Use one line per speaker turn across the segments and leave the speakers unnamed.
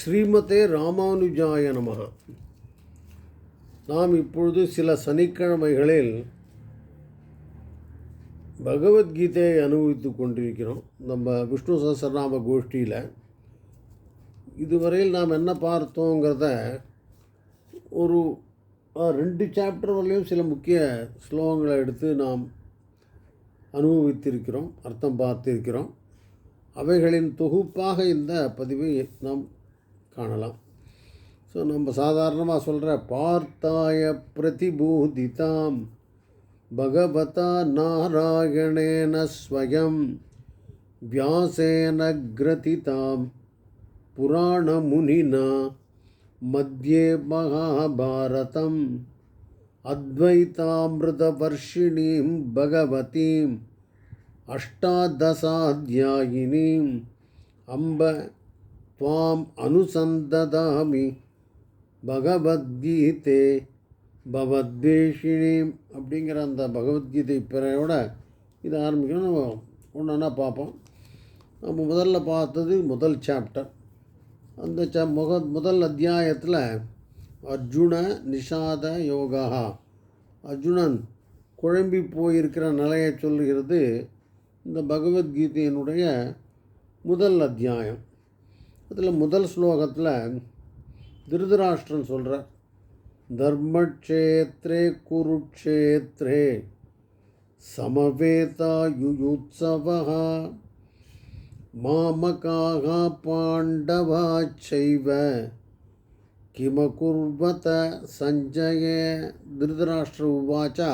ஸ்ரீமதே ராமானுஜாய நமக. நாம் இப்பொழுது சில சனிக்கிழமைகளில் பகவத்கீதையை அனுபவித்து கொண்டிருக்கிறோம். நம்ம விஷ்ணு சஹசரநாம கோஷ்டியில். இதுவரையில் நாம் என்ன பார்த்தோங்கிறத ஒரு ரெண்டு சாப்டர் வரலையும் சில முக்கிய ஸ்லோகங்களை எடுத்து நாம் அனுபவித்திருக்கிறோம் அர்த்தம் பார்த்திருக்கிறோம். அவைகளின் தொகுப்பாக இந்த பதிவை நாம் காணலாம். ஸோ நம்ம சாதாரணமாக சொல்கிற பார்த்தாய பிரதிபூதிதாம் பகவதா நாராயணேன ஸ்வயம் வியாசேன கிரதிதாம் புராணமுனினா மத்தியே மகாபாரதம் அத்வைதாமிருதவர்ஷிணீம் பகவதீம் அஷ்டாதசாத்தியாயினீம் அம்ப त्वाम् अनुसन्ददामि। பகவத்கீதே பவத்வேஷிணீம் அப்படிங்கிற அந்த பகவத்கீதை பிறையோட இது ஆரம்பிக்கணும். நம்ம ஒன்றா பார்ப்போம். நம்ம முதல்ல பார்த்தது முதல் சாப்டர் அந்த ச முக முதல் அத்தியாயத்தில் அர்ஜுன நிஷாத யோகா. அர்ஜுனன் குழம்பி போயிருக்கிற நிலையை சொல்லுகிறது இந்த பகவத்கீதையினுடைய முதல் அத்தியாயம். அதில் முதல் ஸ்லோகத்தில் திருதராஷ்டிரன் சொல்கிறார் தர்மக்ஷேத்ரே குருக்ஷேத்ரே சமவேதாயுயுத்சவ மாமகாக பாண்டவா செய்வ கிமகுர்வத சஞ்சய. திருதராஷ்டிர உவாச்சா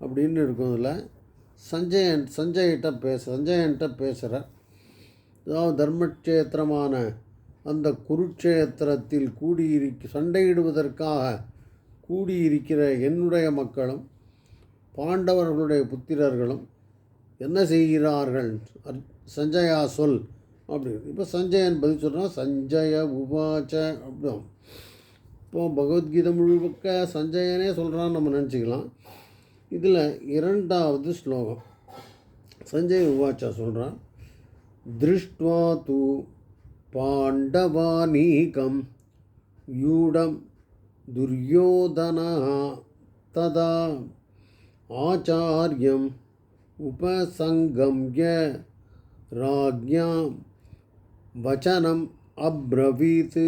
அப்படின்னு இருக்கும் இதில். சஞ்சயன் சஞ்சயிட்ட பேச சஞ்சயன்ட்ட பேசுகிறார். அதாவது தர்மக்ஷேத்திரமான அந்த குருக்ஷேத்திரத்தில் கூடியிருக்க சண்டையிடுவதற்காக கூடியிருக்கிற என்னுடைய மக்களும் பாண்டவர்களுடைய புத்திரர்களும் என்ன செய்கிறார்கள்? அர்- சஞ்சயா சொல் அப்படி இப்போ சஞ்சயன் பதில் சொல்கிறான் சஞ்சய உபாச்ச அப்படின் இப்போ பகவத்கீதை முழுக்க சஞ்சயனே சொல்கிறான்னு நம்ம நினச்சிக்கலாம். இதில் இரண்டாவது ஸ்லோகம் சஞ்சய் உவாச்சா சொல்கிறான் दृष्ट्वा तु பாண்டவானீகம் யூடம் दुर्योधनः ததா ஆச்சாரியம் உபசங்கம்ய राज्ञां வச்சனம் அப்ரவீத்து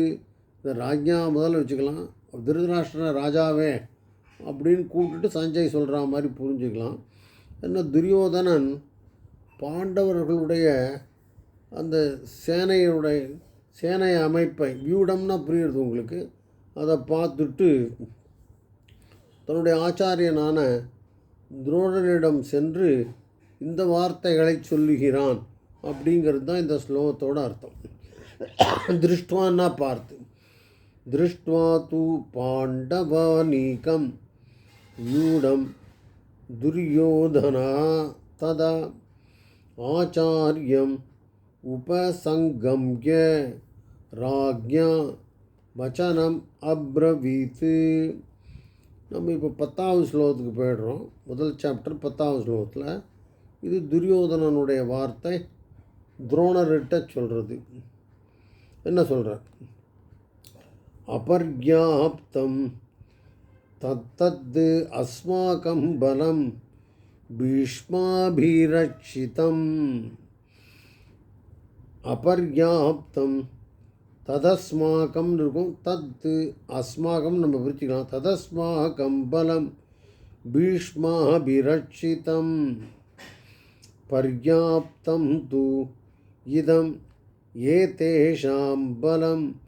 இந்த ராஜா முதல்ல வச்சுக்கலாம். திருதராஷ்டிர ராஜாவே அப்படின்னு கூப்பிட்டுட்டு சஞ்சய் சொல்கிற மாதிரி புரிஞ்சுக்கலாம். என்ன துரியோதனன் பாண்டவர்களுடைய அந்த சேனையுடைய சேனை அமைப்பை வியூடம்னா புரியுறது உங்களுக்கு. அதை பார்த்துட்டு தன்னுடைய ஆச்சாரியனான துரோணனிடம் சென்று இந்த வார்த்தைகளை சொல்லுகிறான் அப்படிங்கிறது தான் இந்த ஸ்லோகத்தோட அர்த்தம். திருஷ்டுவான்னா பார்த்து திருஷ்டுவா தூ பாண்டவானீகம் யூடம் துரியோதனா ததா ஆச்சாரியம் உபசங்கம்ய ராஜ்யா வச்சனம் அப்ரவீத்து. நம்ம இப்போ பத்தாவது ஸ்லோகத்துக்கு போயிடுறோம். முதல் சாப்டர் பத்தாவது ஸ்லோகத்தில். இது துரியோதனனுடைய வார்த்தை துரோணர்கிட்ட சொல்கிறது என்ன சொல்கிறார் அபர்யாப்தம் தத்தத்து அஸ்மாக்கம் பலம் பீஷ்மாபிரட்சிதம் அபர்யாப்தம். ததஸ்மாக்கம் இருக்கும் தத்து அஸ்மாகம் நம்ம பிரிச்சுக்கலாம் ததஸ்மாகம் பலம். பீஷ்மாபிரட்சிதம். பர்யாப்தம் தூ. இதம். ஏதேஷாம் பலம்.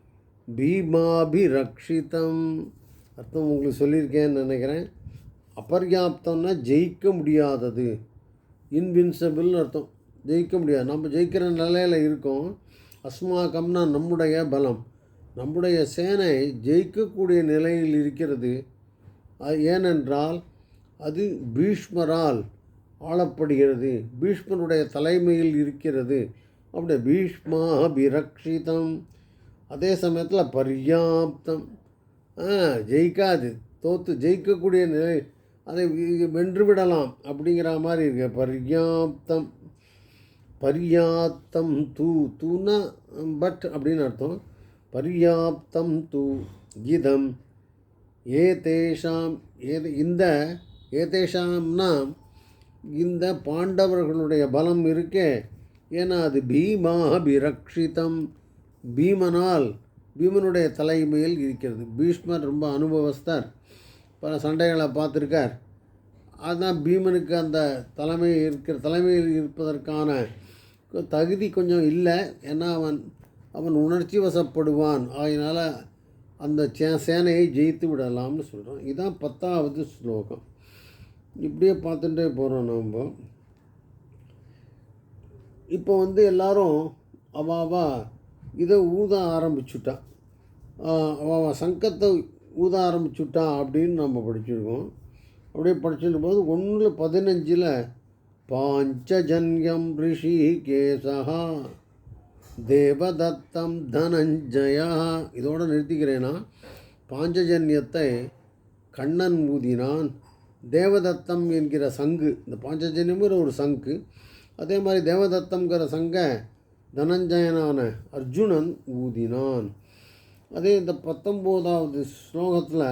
பீமாபிரக்ஷிதம். அர்த்தம் உங்களுக்கு சொல்லியிருக்கேன்னு நினைக்கிறேன். அபர்யாப்தம்னா ஜெயிக்க முடியாதது. இன்வின்சபிள்னு அர்த்தம். ஜெயிக்க முடியாது. நம்ம ஜெயிக்கிற நிலையில் இருக்கோம். அஸ்மாகம்னா நம்முடைய பலம். நம்முடைய சேனை ஜெயிக்கக்கூடிய நிலையில் இருக்கிறது. ஏனென்றால் அது பீஷ்மரால் ஆளப்படுகிறது. பீஷ்மருடைய தலைமையில் இருக்கிறது. அப்படி பீஷ்மா பிரக்ஷிதம் அதே சமயத்தில் பர்யாப்தம். ஆ ஜெயிக்காது. தோற்று ஜெயிக்கக்கூடிய நிலை அதை வென்றுவிடலாம் வென்று விடலாம் அப்படிங்கிற மாதிரி இருக்கு. பர்யாப்தம். பரியாப்தம் தூ தூனா பட் அப்படின்னு அர்த்தம். பரியாப்தம் தூ இதம் ஏதேஷாம் ஏது இந்த ஏதேஷாம்னா இந்த பாண்டவர்களுடைய பலம் இருக்கே ஏன்னா அது பீமாபிரக்ஷிதம். பீமனால் பீமனுடைய தலைமையில் இருக்கிறது. பீஷ்மர் ரொம்ப அனுபவஸ்தர். பல சண்டைகளை பார்த்துருக்கார். அதுதான் பீமனுக்கு அந்த தலைமை இருக்கிற தலைமையில் இருப்பதற்கான தகுதி கொஞ்சம் இல்லை. ஏன்னா அவன் அவன் உணர்ச்சி வசப்படுவான். அதனால் அந்த சே சேனையை ஜெயித்து விடலாம்னு சொல்கிறான் இதுதான் பத்தாவது ஸ்லோகம். இப்படியே பார்த்துட்டே போகிறோம் நம்ம இப்போ வந்து எல்லாரும் அவாவா இதை ஊத ஆரம்பிச்சுட்டான் அவாவா சங்கத்தை ஊத ஆரம்பிச்சுட்டான் அப்படின்னு நம்ம படிச்சிருக்கோம். அப்படியே படிச்சிருக்கும் போது ஒன்றில் பதினஞ்சில் பாஞ்சஜன்யம் ரிஷி தேவதத்தம் தனஞ்சயா இதோடு நிறுத்திக்கிறேன்னா பாஞ்சஜன்யத்தை கண்ணன் ஊதினான். தேவதத்தம் என்கிற சங்கு இந்த பாஞ்சஜன்யம்ங்கிற ஒரு சங்கு அதே மாதிரி தேவதத்தம்ங்கிற சங்க தனஞ்சயனான அர்ஜுனன் ஊதினான். அதே இந்த பத்தொம்போதாவது ஸ்லோகத்தில்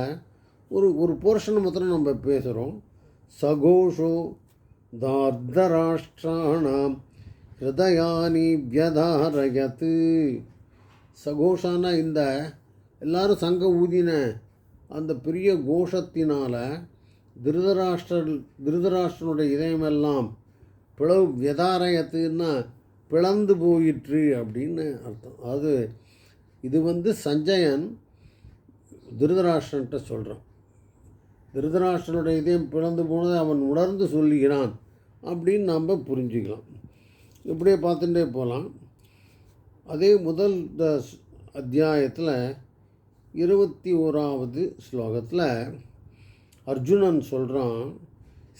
ஒரு ஒரு போர்ஷன் மாத்திரம் நம்ம பேசுகிறோம் சகோஷோ दार्धराष्ट्राणां ஹிருதயானி வியதாரயத்து சகோஷான இந்த எல்லாரும் சங்க ஊதின அந்த பெரிய கோஷத்தினால் திருதராஷ்டிர திருதராஷ்டிரனுடைய இதயமெல்லாம் பிளவு வியதாரயத்துன்னா பிளந்து போயிற்று அப்படின்னு அர்த்தம். அது இது வந்து சஞ்சயன் திருதராஷ்டன்ட்ட சொல்கிறான் திருதராஷ்டனுடைய இதயம் பிளந்து போனதை அவன் உணர்ந்து சொல்லுகிறான் அப்படின்னு நாம் புரிஞ்சுக்கலாம். இப்படியே பார்த்துட்டே போகலாம். அதே முதல் அத்தியாயத்தில் இருபத்தி ஓராவது ஸ்லோகத்தில் அர்ஜுனன் சொல்கிறான்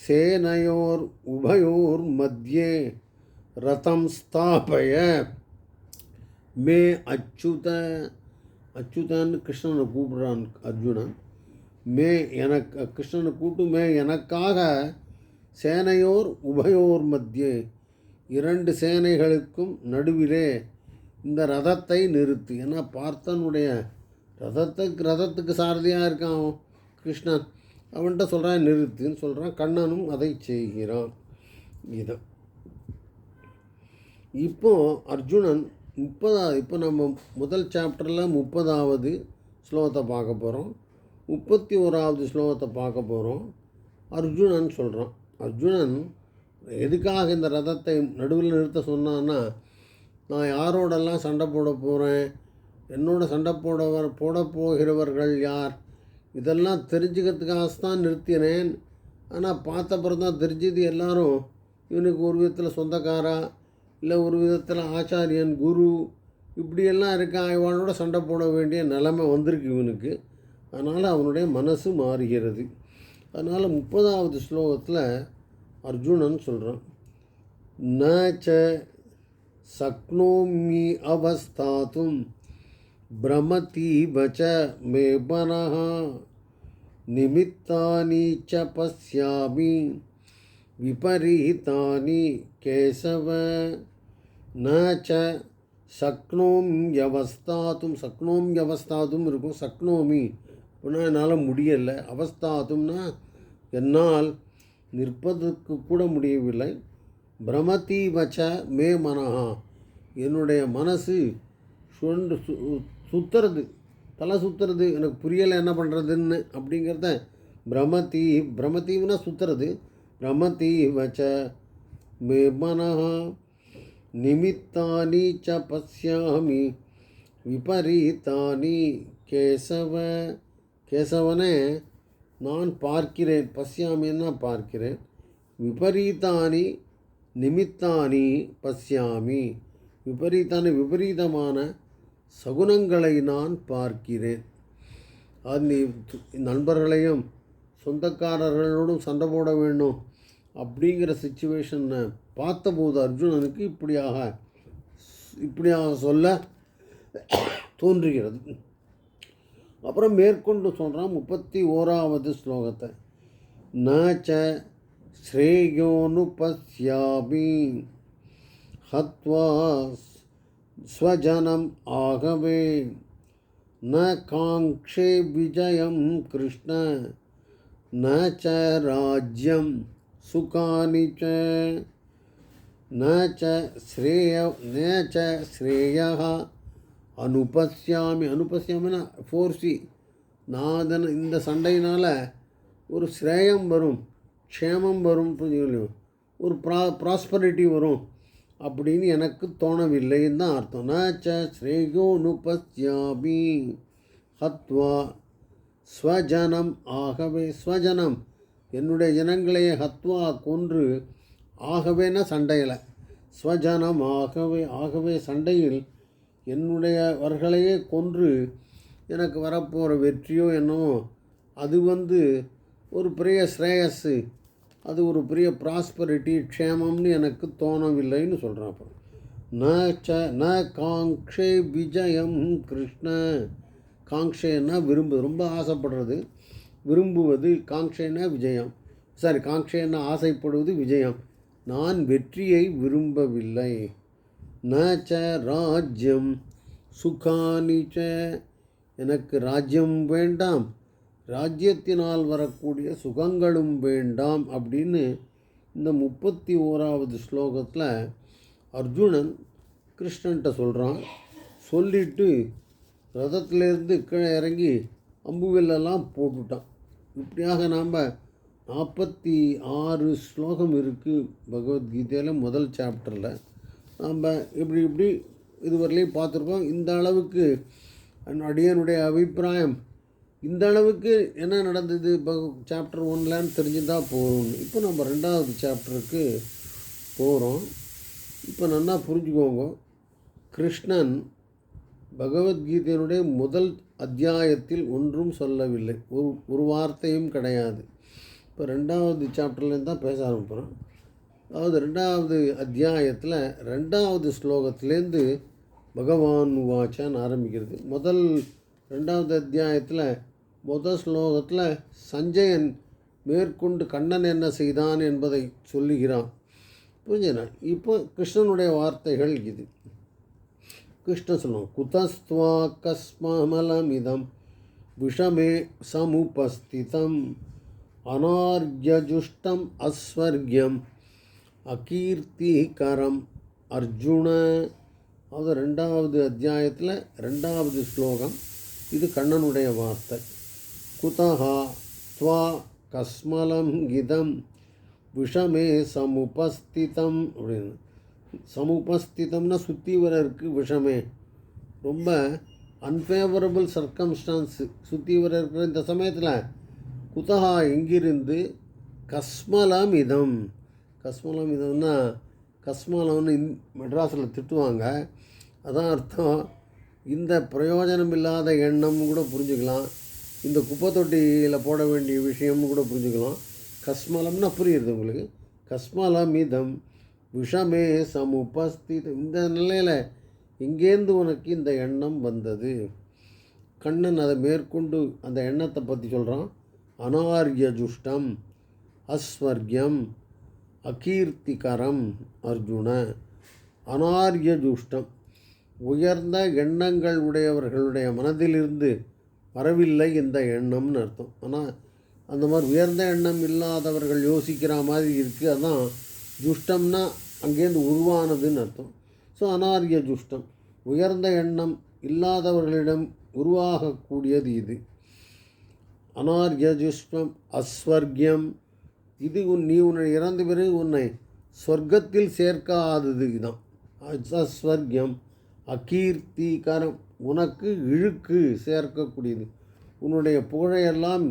சேனையோர் உபயோர் மத்தியே ரதம் ஸ்தாபய மே அச்சுத. அச்சுதன்னு கிருஷ்ணனை கூப்பிடுறான் அர்ஜுனன். மே எனக்கு கிருஷ்ணனை கூட்டு மே எனக்காக சேனையோர் உபயோர் மத்தியே இரண்டு சேனைகளுக்கும் நடுவிலே இந்த ரதத்தை நிறுத்து. ஏன்னா பார்த்தனுடைய ரதத்துக்கு ரதத்துக்கு சாரதியாக இருக்கான் கிருஷ்ணன். அவன்கிட்ட சொல்கிறான் நிறுத்துன்னு சொல்கிறான் கண்ணனும் அதை செய்கிறான். இதான் இப்போ அர்ஜுனன் முப்பதாவது இப்போ நம்ம முதல் சாப்டரில் முப்பதாவது ஸ்லோகத்தை பார்க்க போகிறோம் முப்பத்தி ஓராவது ஸ்லோகத்தை பார்க்க போகிறோம் அர்ஜுனன் சொல்கிறான் அர்ஜுனன் எதுக்காக இந்த ரதத்தை நடுவில் நிறுத்த சொன்னான்னா நான் யாரோடெல்லாம் சண்டை போட போகிறேன் என்னோட சண்டை போடவர் போட போகிறவர்கள் யார்? இதெல்லாம் தெரிஞ்சுக்கிறதுக்காக தான் நிறுத்தினேன் ஆனால் பார்த்தப்புறம் தான் தெரிஞ்சது எல்லாரும் இவனுக்கு ஒரு விதத்தில் சொந்தக்காரா? இல்லை ஒரு விதத்தில் ஆச்சாரியன் குரு? இப்படியெல்லாம் இருக்கான் இவனோட சண்டை போட வேண்டிய நிலைமை வந்திருக்கு இவனுக்கு. அதனால் அவனுடைய மனசு மாறுகிறது. அதனால் முப்பதாவது ஸ்லோகத்தில் அர்ஜுனன் சொல்கிறான் ந சக்னோமி அவஸ்தாத்தும் பிரமதி பச்ச மே மனः நிமித்தானி ச பசியாமி விபரீதானி கேசவ. ந ச சக்னோம்யவஸ்தாத்தும் சக்னோம்யவஸ்தாத்தும் இருக்கும் சக்னோமி. அப்படின்னா என்னால் முடியலை. அவஸ்தாதும்னா என்னால் நிற்பதற்கு கூட முடியவில்லை. பிரமதி வச்ச மே மனஹா. என்னுடைய மனசு சுண்டு சு சுற்றுறது தலை சுற்றுறது எனக்கு புரியலை என்ன பண்ணுறதுன்னு அப்படிங்கிறத பிரமதி பிரமத்தீவுனா சுற்றுறது பிரமதி வச்ச மே மனஹா. நிமித்தானி ச பசியாமி. விபரீதானி கேசவ. கேசவனே நான் பார்க்கிறேன் பசியாமின்னா பார்க்கிறேன்? விபரீதானி நிமித்தானி பசியாமி. விபரீதான விபரீதமான சகுனங்களை நான் பார்க்கிறேன். அது நீ நண்பர்களையும் சொந்தக்காரர்களோடும் சண்டை போட வேண்டும் அப்படிங்கிற சுச்சுவேஷனை பார்த்தபோது அர்ஜுனனுக்கு இப்படியாக இப்படியாக சொல்ல தோன்றுகிறது. அப்புறம் மேற்கொண்டு சொல்கிறான் முப்பத்தி ஓராவது ஸ்லோகத்தை நச்ச ஸ்ரேயோனு பசியாமி ஹத்வா ஸ்வஜனம் ஆகவே न काङ्क्षे विजयं कृष्ण न च राज्यं सुखानि च न च श्रेय न च श्रेयः அனுபஸ்யாமி அனுபஸ்யாமினா ஃபோர்ஸி நான் இந்த சண்டையினால் ஒரு ஸ்ரேயம் வரும் க்ஷேமம் வரும் புரிஞ்சுக்கலையும் ஒரு ப்ரா ப்ராஸ்பரிட்டி வரும் அப்படின்னு எனக்கு தோணவில்லைன்னு தான் அர்த்தம். நாச்ச ஸ்ரேயோ நுபஸ்யாமி ஹத்வா ஸ்வஜனம். ஆகவே ஸ்வஜனம் என்னுடைய ஜனங்களையே ஹத்வா கொன்று ஆகவேனா சண்டையில். ஸ்வஜனம் ஆகவே ஆகவே சண்டையில் என்னுடையவர்களையே கொன்று எனக்கு வரப்போகிற வெற்றியோ என்னவோ அது வந்து ஒரு பெரிய ஸ்ரேயஸு அது ஒரு பெரிய ப்ராஸ்பரிட்டி க்ஷேமம்னு எனக்கு தோணவில்லைன்னு சொல்கிறேன் அப்புறம் ந ச ந காங்ஷே விஜயம் கிருஷ்ண. காங்ஷேன்னா விரும்பு ரொம்ப ஆசைப்படுறது விரும்புவது காங்ஷேனா விஜயம். சாரி காங்ஷேன்னா ஆசைப்படுவது விஜயம். நான் வெற்றியை விரும்பவில்லை. ந ச ராஜ்யம். சுகானி ச. எனக்கு ராஜ்யம் வேண்டாம். ராஜ்யத்தினால் வரக்கூடிய சுகங்களும் வேண்டாம் அப்படின்னு இந்த முப்பத்தி ஓராவது ஸ்லோகத்தில் அர்ஜுனன் கிருஷ்ணன்ட்ட சொல்கிறான் சொல்லிட்டு ரதத்திலேருந்து கீழே இறங்கி அம்புவில்லெல்லாம் போட்டுட்டான். இப்படியாக நாம் நாற்பத்தி ஆறு ஸ்லோகம் இருக்குது பகவத்கீதையில் முதல் சாப்டரில் நம்ம இப்படி இப்படி இதுவரையிலையும் பார்த்துருக்கோம். இந்த அளவுக்கு அடியனுடைய அபிப்பிராயம் இந்த அளவுக்கு என்ன நடந்தது? இப்போ சாப்டர் ஒன்லன்னு தெரிஞ்சுதான் போகணும் இப்போ நம்ம ரெண்டாவது சாப்டருக்கு போகிறோம் இப்போ நல்லா புரிஞ்சுக்கோங்க. கிருஷ்ணன் பகவத்கீதையினுடைய முதல் அத்தியாயத்தில் ஒன்றும் சொல்லவில்லை. ஒரு ஒரு வார்த்தையும் கிடையாது. இப்போ ரெண்டாவது சாப்டர்லேருந்து தான் பேச ஆரம்பிக்கிறோம் அதாவது ரெண்டாவது அத்தியாயத்தில் ரெண்டாவது ஸ்லோகத்திலேருந்து பகவான் வாச்சான்னு ஆரம்பிக்கிறது. முதல் ரெண்டாவது அத்தியாயத்தில் முதல் ஸ்லோகத்தில் சஞ்சயன் மேற்கொண்டு கண்ணன் என்ன செய்தான் என்பதை சொல்லுகிறான். புரிஞ்சுனா இப்போ கிருஷ்ணனுடைய வார்த்தைகள் இது. கிருஷ்ணன் சொல்லுவோம் குதஸ்துவா கஸ்மமலமிதம் விஷமே சமுபஸ்திதம் அனார்யஜுஷ்டம் அஸ்வர்கியம். அகீர்த்திகரம். அர்ஜுன அது ரெண்டாவது அத்தியாயத்தில் ரெண்டாவது ஸ்லோகம். இது கண்ணனுடைய வார்த்தை. குதஹா துவா கஸ்மலம் கிதம் விஷமே சமுபஸ்திதம் அப்படின்னு. சமுபஸ்திதம்னா சுற்றி வர இருக்குது விஷமே. ரொம்ப அன்ஃபேவரபிள் சர்க்கம்ஸ்டான்ஸு சுற்றி வர இருக்கிற இந்த சமயத்தில் குதஹா எங்கிருந்து? கஸ்மலம் இதம். கஸ்மலம் இதம்னா கஸ்மலம்னு இந் மெட்ராஸில் திட்டுவாங்க. அதான் அர்த்தம். இந்த பிரயோஜனம் இல்லாத எண்ணம் கூட புரிஞ்சுக்கலாம். இந்த குப்பை தொட்டியில் போட வேண்டிய விஷயமும் கூட புரிஞ்சுக்கலாம். கஸ்மலம்னா புரியுது உங்களுக்கு. கஸ்மலம் இதம் விஷமே சமுபஸ்திதம் இந்த நிலையில் எங்கேருந்து உனக்கு இந்த எண்ணம் வந்தது? கண்ணன் அதை மேற்கொண்டு அந்த எண்ணத்தை பற்றி சொல்கிறான் அனார்ய ஜுஷ்டம் அஸ்வர்கியம் அகீர்த்திகரம் அர்ஜுன. அனார்ய ஜூஷ்டம் உயர்ந்த எண்ணங்கள் உடையவர்களுடைய மனதிலிருந்து வரவில்லை இந்த எண்ணம்னு அர்த்தம். ஆனால் அந்த மாதிரி உயர்ந்த எண்ணம் இல்லாதவர்கள் யோசிக்கிற மாதிரி இருக்குது அதான் ஜுஷ்டம்னா அங்கேருந்து உருவானதுன்னு அர்த்தம். ஸோ அனார்ய ஜுஷ்டம் உயர்ந்த எண்ணம் இல்லாதவர்களிடம் உருவாகக்கூடியது இது. அனார்ய ஜுஷ்டம் அஸ்வர்கியம் இது உன் நீ உன்னை இறந்த பிறகு உன்னை சொர்க்கத்தில் சேர்க்காதது தான் அஸ்வர்கியம் அகீர்த்திகரம் உனக்கு இழுக்கு சேர்க்கக்கூடியது. உன்னுடைய புகழையெல்லாம்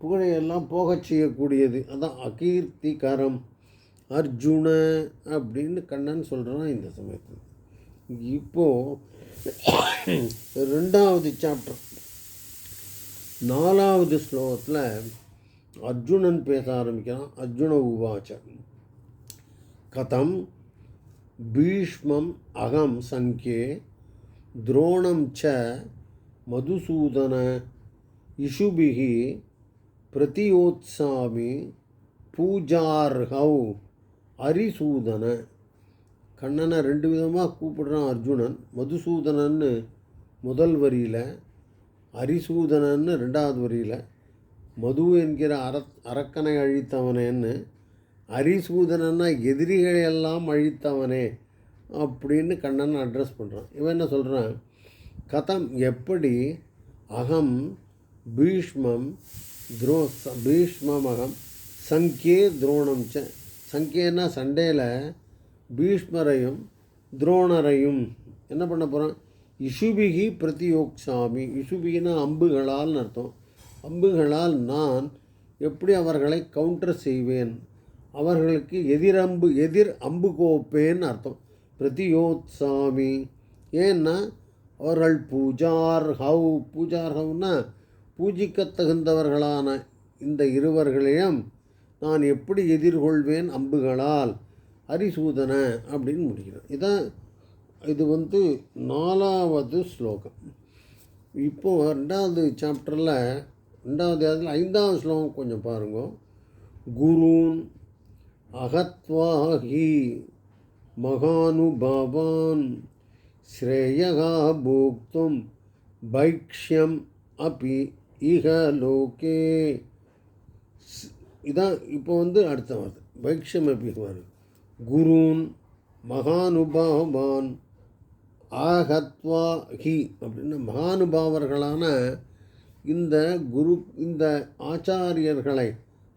புகழையெல்லாம் போகச் செய்யக்கூடியது. அதான் அகீர்த்திகரம். அர்ஜுன அப்படின்னு கண்ணன் சொல்கிறான் இந்த சமயத்தில். இப்போது ரெண்டாவது சாப்டர் நாலாவது ஸ்லோகத்தில் அர்ஜுனன் பேச ஆரம்பிக்கிறான். அர்ஜுன உவாச்ச. கதம் பீஷ்மம் அகம் சங்கே துரோணம் ச மதுசூதன இஷுபிகி பிரதியோத்சாமி பூஜார்ஹௌ அரிசூதன. கண்ணனை ரெண்டு விதமாக கூப்பிடுறான் அர்ஜுனன். மதுசூதனன்னு முதல் வரியில் அரிசூதனன்னு ரெண்டாவது வரியில் மது என்கிற அர அரக்கனை அழித்தவனேன்னு அரிசூதனன்னா எதிரிகளை எல்லாம் அழித்தவனே அப்படின்னு கண்ணன் அட்ரஸ் பண்ணுறான் இவன் என்ன சொல்கிறான் கதம் எப்படி அகம் பீஷ்மம் துரோ ச- பீஷ்மம் அகம் சங்கே துரோணம் ச சங்கேன்னா சண்டையில் பீஷ்மரையும் துரோணரையும் என்ன பண்ண போகிறான் இஷுபிகி பிரதியோக்சாமி. இஷுபிகினா அம்புகளால் அர்த்தம். அம்புகளால் நான் எப்படி அவர்களை கவுண்டர் செய்வேன்? அவர்களுக்கு எதிரம்பு எதிர் அம்பு கோப்பேன்னு அர்த்தம். பிரதியோத்சாமி. ஏன்னா அவர்கள் பூஜார் ஹவ் பூஜார் ஹவ்னா பூஜிக்க தகுந்தவர்களான இந்த இருவர்களையும் நான் எப்படி எதிர்கொள்வேன் அம்புகளால்? அரிசூதன அப்படின்னு முடிக்கிறேன் இதான் இது வந்து நாலாவது ஸ்லோகம். இப்போது ரெண்டாவது சாப்டரில் ரெண்டாவது அதில் ஐந்தாவது ஸ்லோகம் கொஞ்சம் பாருங்க. குருன் அகத்வாஹி மகானுபாவான் ஸ்ரேயகா போக்தும் பைக்ஷ்யம் அப்பி இக லோகே. இதான் இப்போ வந்து அடுத்த வருது பைக்ஷம் அப்பி வருது குருன் மகானுபாவான் ஆகத்வா ஹி அப்படின்னா மகானுபாவர்களான இந்த குரு இந்த ஆச்சாரியர்களை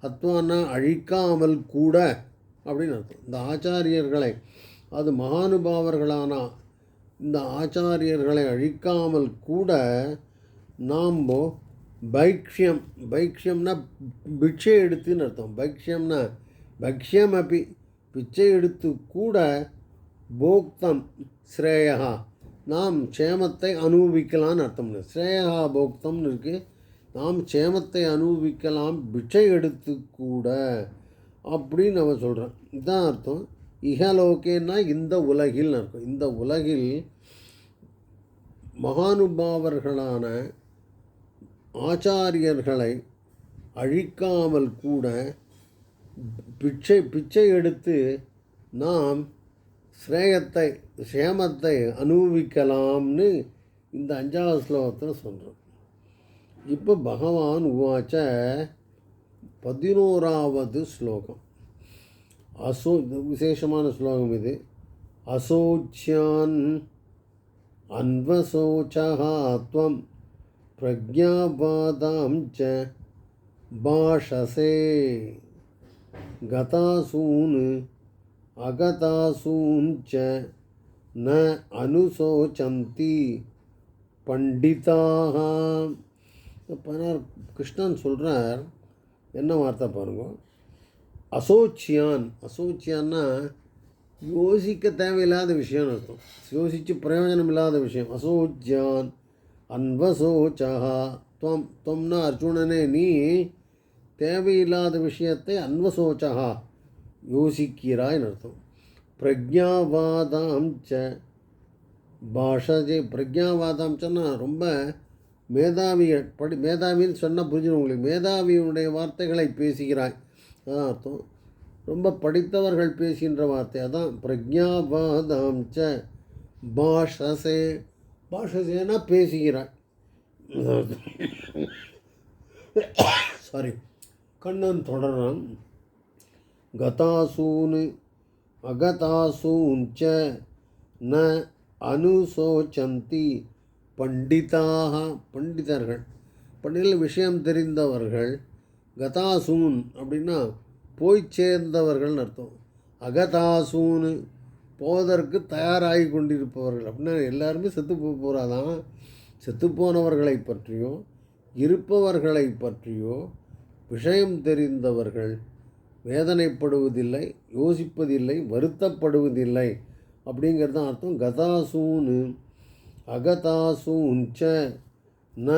அத்வானா அழிக்காமல் கூட அப்படின்னு அர்த்தம். இந்த ஆச்சாரியர்களை அது மகானுபாவர்களான இந்த ஆச்சாரியர்களை அழிக்காமல் கூட நாம் பைக்ஷியம் பைக்ஷியம்னா பிட்சை எடுத்துன்னு அர்த்தம். பைக்ஷியம்னா பக்ஷியம் அப்படி பிச்சை எடுத்து கூட போக்தம் ஸ்ரேயா நாம் க்ஷேமத்தை அனுபவிக்கலாம்னு அர்த்தம் ஸ்ரேயா போக்தம்னு இருக்குது நாம் க்ஷேமத்தை அனுபவிக்கலாம் பிச்சை எடுத்து கூட அப்படின்னு நம்ம சொல்கிறோம் இதுதான் அர்த்தம். இகலோகேன்னா இந்த உலகில் அர்த்தம். இந்த உலகில் மகானுபாவர்களான ஆச்சாரியர்களை அழிக்காமல் கூட பிச்சை பிச்சை எடுத்து நாம் ஸ்ரேயத்தை சேமத்தை அனுபவிக்கலாம்னு இந்த அஞ்சாவது ஸ்லோகத்தில் சொல்கிறோம் இப்போ பகவான் உவாச்ச பதினோராவது ஸ்லோகம். அசோ விசேஷமான ஸ்லோகம் இது. அசோச்சியான் அன்வசோச்சாத்வம் பிரஜாபாதாம் ச பாஷசே கதாசூன் अगतासून् च न அனுசோச்சந்தி பண்டிதாக பனார் கிருஷ்ணன் சொல்கிறார் என்ன வார்த்தை பாருங்க அசோச்சியான் அசோச்சியான்னா யோசிக்க தேவையில்லாத விஷயம்னு அர்த்தம் யோசித்து பிரயோஜனம் இல்லாத விஷயம் அசோச்சியான் அன்வசோச்சா துவம் துவம்னா அர்ஜுனனே நீ தேவையில்லாத விஷயத்தை அன்வசோச்சகா யோசிக்கிறாய்னு அர்த்தம் பிரஜாவாதாம் ச பாஷஜே பிரஜாவாதாம் சொன்னால் ரொம்ப மேதாவிய படி மேதாவின்னு சொன்னால் புரிஞ்சிடும் உங்களுக்கு. மேதாவியுடைய வார்த்தைகளை பேசுகிறாய். அதான் அர்த்தம். ரொம்ப படித்தவர்கள் பேசுகின்ற வார்த்தை அதான். பிரஜாவாதாம் ச பாஷசே பாஷசேனா பேசுகிறாய். சாரி கண்ணன் தொடரான் கதாசூன் அகதாசூன் ச ந அனுசோச்சந்தி பண்டிதாக பண்டிதர்கள் பண்டிதர்கள் விஷயம் தெரிந்தவர்கள் கதாசூன் அப்படின்னா போய் சேர்ந்தவர்கள்னு அர்த்தம். அகதாசூன் போவதற்கு தயாராகி கொண்டிருப்பவர்கள் அப்படின்னா எல்லாருமே செத்து போக போகிறாதான் செத்துப்போனவர்களை பற்றியோ இருப்பவர்களை பற்றியோ விஷயம் தெரிந்தவர்கள் வேதனைப்படுவதில்லை யோசிப்பதில்லை வருத்தப்படுவதில்லை அப்படிங்கிறது தான் அர்த்தம். கதாசூனு அகதாசூஞ்ச ந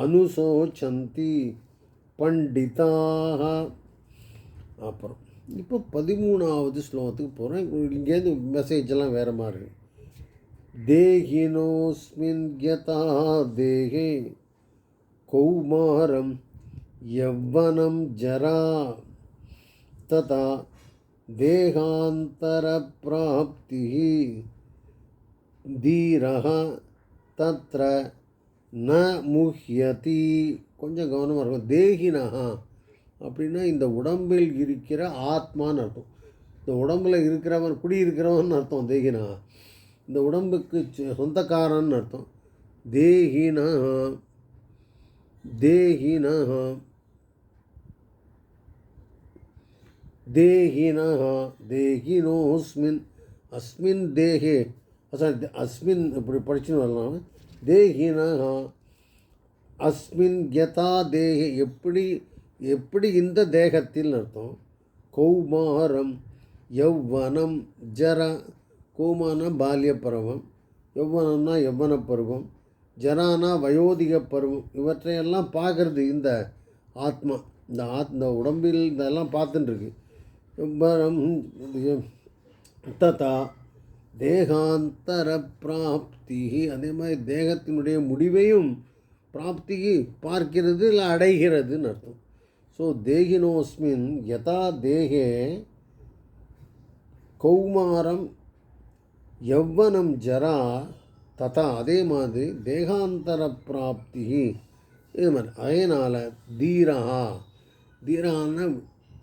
அனுசோச்சந்தி பண்டிதாக அப்புறம் இப்போ பதிமூணாவது ஸ்லோகத்துக்கு போகிறேன் இங்கேருந்து மெசேஜெல்லாம் வேறு மாதிரி தேகினோஸ்மின் யதா தேகே கௌமாரம் யவ்வனம் ஜரா तथा देहान्तरप्राप्तिः धीरः तत्र ந முஹ்யதி கொஞ்சம் கவனமாக இருக்கும் தேகினா அப்படின்னா இந்த உடம்பில் இருக்கிற ஆத்மான்னு அர்த்தம் இந்த உடம்பில் இருக்கிறவன் குடியிருக்கிறவன் அர்த்தம் தேகினா இந்த உடம்புக்கு சொ- சொந்தக்காரன்னு அர்த்தம் தேகினா தேகினா தேகினः தேகினோஸ்மின் அஸ்மின் தேகே சாரி அஸ்மின் இப்படி படிச்சுன்னு வரலாம். தேகினः அஸ்மின் யதா தேகே எப்படி எப்படி இந்த தேகத்தில் அர்த்தம்? கௌமாரம் யௌவனம் ஜர கௌமான பால்ய பருவம் யௌவனம்னா யௌவன பருவம் ஜரானா வயோதிக பருவம் இவற்றையெல்லாம் பார்க்கறது இந்த ஆத்மா இந்த ஆத் இந்த உடம்பில் இதெல்லாம் பார்த்துட்டுருக்கு. ததா தேகாந்தர பிராப்தி அதே மாதிரி தேகத்தினுடைய முடிவையும் பிராப்திக்கு பார்க்கிறது இல்லை அடைகிறதுன்னு அர்த்தம். ஸோ தேகினோஸ்மின் யதா தேகே கௌமாரம் யௌவனம் ஜரா ததா அதே மாதிரி தேகாந்தர பிராப்தி இது மாதிரி. அதனால் தீரா தீரான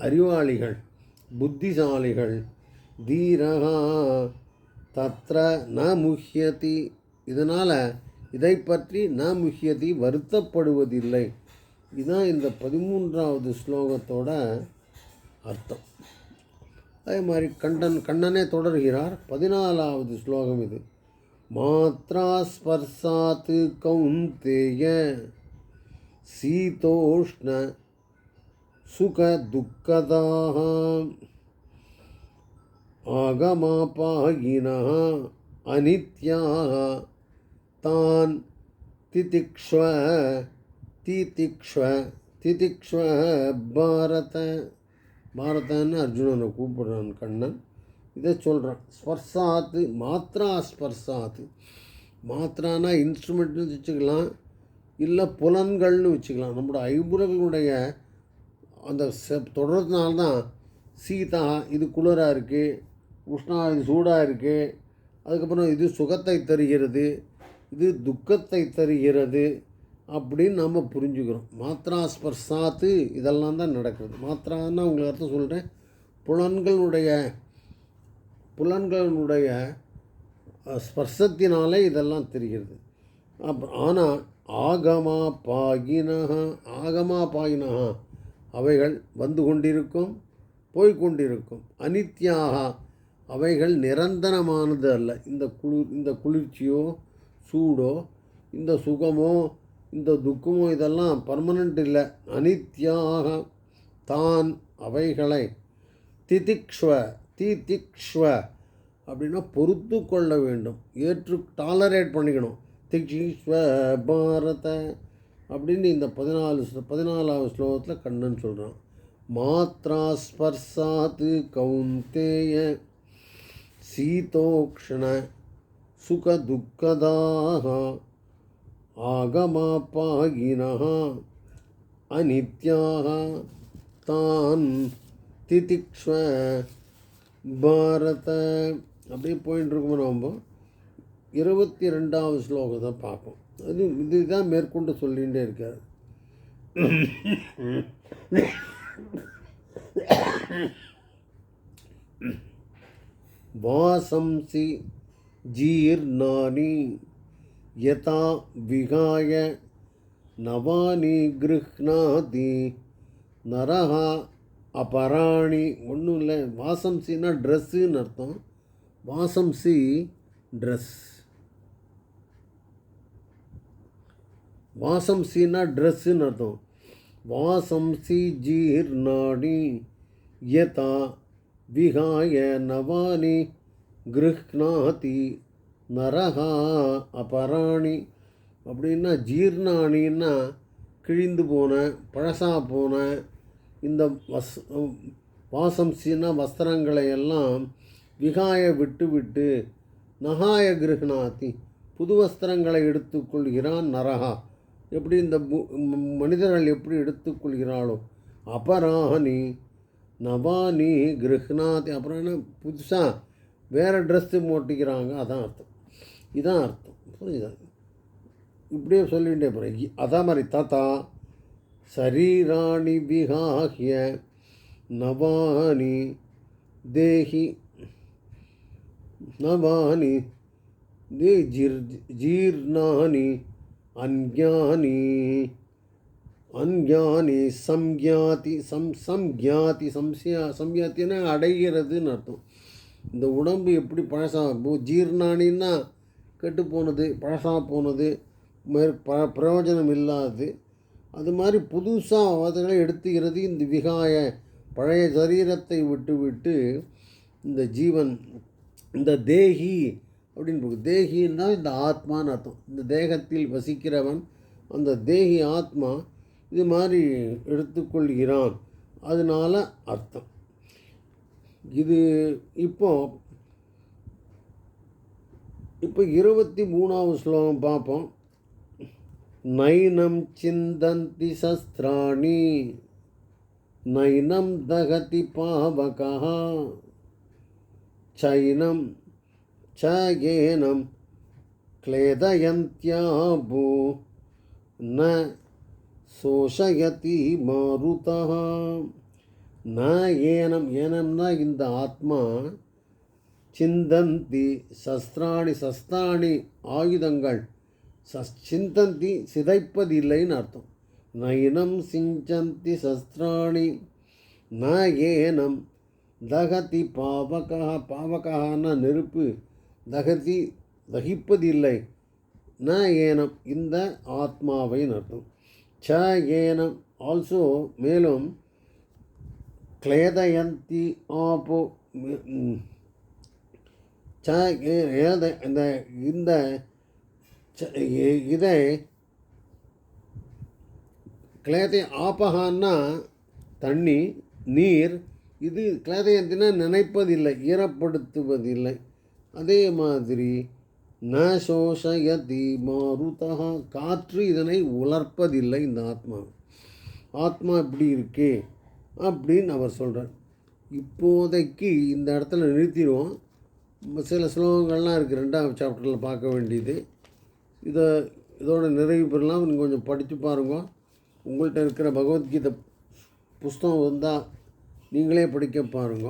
அறிவாளிகள். புத்திசாலிகள். தீரகா தத்ர ந முஹ்யதி இதனால் இதை பற்றி ந முஹ்யதி வருத்தப்படுவதில்லை. இதுதான் இந்த பதிமூன்றாவது ஸ்லோகத்தோட அர்த்தம். அதே மாதிரி கண்டன் கண்ணனே தொடர்கிறார். பதினாலாவது ஸ்லோகம் இது. மாத்ரா ஸ்பர்சாத்து கௌந்தேய சீதோஷ்ண சுக துக்கதாக अनित्याः तान् தான் திதிக்ஷ்வ திதிக்ஷ்வ திதிக்ஷ்வ பாரத பாரதன்னு அர்ஜுனனை கூப்பிடுறான் கண்ணன். இதை சொல்கிறான் ஸ்பர்சாத்து மாத்ரா ஸ்பர்சாத்து. மாத்ரானா இன்ஸ்ட்ருமெண்ட்னு வச்சுக்கலாம். இல்லை புலன்கள்னு வச்சுக்கலாம். நம்மளோட ஐபுரங்களுடைய அந்த தொடர்றதுனால தான் சீதா இது குளிராக இருக்குது உஷ்ணா இது சூடாக இருக்குது அதுக்கப்புறம் இது சுகத்தை தருகிறது இது துக்கத்தை தருகிறது அப்படின்னு நம்ம புரிஞ்சுக்கிறோம். மாத்ரா ஸ்பர்சாத்து இதெல்லாம் தான் நடக்கிறது. மாத்ரான்னா உங்களுக்கு அர்த்தம் சொல்கிறேன் புலன்களுடைய புலன்களுடைய ஸ்பர்சத்தினாலே இதெல்லாம் தெரிகிறது. அப்புறம் ஆனால் ஆகமா பாகினஹா ஆகமா பாகினஹா அவைகள் வந்து கொண்டிருக்கும் போய்கொண்டிருக்கும் அனித்யாக அவைகள் நிரந்தரமானது அல்ல. இந்த குளிர் இந்த குளிர்ச்சியோ சூடோ இந்த சுகமோ இந்த துக்கமோ இதெல்லாம் பர்மனண்ட் இல்லை. அனித்யாக தான் அவைகளை திதிக்ஷ்வ திதிக்ஷ்வ அப்படின்னா பொறுத்து கொள்ள வேண்டும். ஏற்று டாலரேட் பண்ணிக்கணும். திக்ஷ்வ பாரத. அப்படின்னு இந்த பதினாலு ஸ்லோ- பதினாலாவது ஸ்லோகத்தில் கண்ணன் சொல்கிறான் மாத்ரா ஸ்பர்சாத் கவுந்தேய சீதோக்ஷண சுக துக்கதாக ஆகமாபாகினः அனித்யாக தான் திதிக்ஷ்வ பாரத. அப்படியே போயிட்டுருக்குமா நம்ம இருபத்தி ரெண்டாவது ஸ்லோகத்தை பார்ப்போம். அது இதுதான் மேற்கொண்டு சொல்லிகிட்டே இருக்கார். வாசம்சி ஜீர்ணானி யதா விகாய நவானி கிருஹ்ணாதி நரஹா அபராணி ஒன்றும் இல்லை. வாசம்சின்னா ட்ரெஸ்ஸுன்னு அர்த்தம். வாசம்சி ட்ரெஸ் வாசம்சின்னா ட்ரெஸ்ஸுன்னு அர்த்தம். வாசம்சி ஜீர்ணாணி யதா விகாய நவானி கிருஹ்ணாதி நரகா அபராணி. அப்படின்னா ஜீர்ணாணின்னா கிழிந்து போன பழசா போன இந்த வஸ் வாசம்சின்னா வஸ்திரங்களை எல்லாம் விகாய விட்டு விட்டு நகாய கிருஹ்ணாதி புது வஸ்திரங்களை எடுத்துக்கொள்கிறான் நரகா எப்படி இந்த மனிதர்கள் எப்படி எடுத்துக்கொள்கிறாளோ? அபராணி நவானி கிருஹ்ணாதி அப்புறம் என்ன புதுசாக வேறு ட்ரெஸ்ஸு போட்டிக்கிறாங்க அதான் அர்த்தம். இதான் அர்த்தம். புரியுதா? இப்படியே சொல்லிகிட்டே போகிறேன் அதான் மாதிரி ததா சரீராணி விகாகிய நவானி தேஹி நவானி தே ஜீர் ஜீர்ணானி அஞ்ஞானி அஞ்ஞானி சம்ஞாதி சம் சம்ஞாதி சம்சியா சம்யாத்தின்னா அடைகிறதுன்னு அர்த்தம். இந்த உடம்பு எப்படி பழசா ஜீர்ணானின்னா கெட்டு போனது பழசாக போனது மேற் ப பிரயோஜனம் இல்லாதது அது மாதிரி புதுசாக அதெல்லாம் எடுத்துகிறது இந்த விகாய பழைய சரீரத்தை விட்டு விட்டு இந்த ஜீவன் இந்த தேகி அப்படின்னு இருக்கு. தேகின்னா இந்த ஆத்மான்னு அர்த்தம். இந்த தேகத்தில் வசிக்கிறவன் அந்த தேகி ஆத்மா இது மாதிரி எடுத்துக்கொள்கிறான். அதனால அர்த்தம். இது இப்போ இப்போ இருபத்தி மூணாவது ஸ்லோகம் பார்ப்போம். நைனம் சிந்தந்தி சஸ்திராணி நைனம் தகதி பாவகா சைனம் சகேனம் क्लेदयन्त्याभू न சோஷயதி மாருதா ந ஏனம் ஏனம்னா இந்த ஆத்மா சிந்தந்தி சஸ்திராணி சஸ்திராணி ஆயுதங்கள் சஸ் சிந்தந்தி சிதைப்பதில்லைன்னு அர்த்தம் நயனம் சிஞ்சந்தி சஸ்திராணி ந ஏனம் தகதி பாவகா பாவகான நெருப்பு தகதி தகிப்பதில்லை ந ஏனம் இந்த ஆத்மாவை அர்த்தம் ச ஏனம் ஆல்சோ மேலும் கிளேதயந்தி ஆபோ ச இந்த இந்த ச- இதை கிளேதை ஆப்பகான்னா தண்ணி நீர் இது கிளேதயத்தினா நினைப்பதில்லை ஈரப்படுத்துவதில்லை. அதே மாதிரி ந சோஷயதி மாருதா காற்று இதனை உலர்ப்பதில்லை இந்த ஆத்மா. ஆத்மா இப்படி இருக்கே அப்படின்னு அவர் சொல்கிறார் இப்போதைக்கு இந்த இடத்துல நிறுத்திடுவோம். சில ஸ்லோகங்கள்லாம் இருக்குது ரெண்டாவது சாப்டரில் பார்க்க வேண்டியது. இதை இதோட நிறைவு பெறலாம். நீங்கள் கொஞ்சம் படித்து பாருங்க. உங்கள்கிட்ட இருக்கிற பகவத்கீதை புஸ்தகம் வந்தால் நீங்களே படிக்க பாருங்க.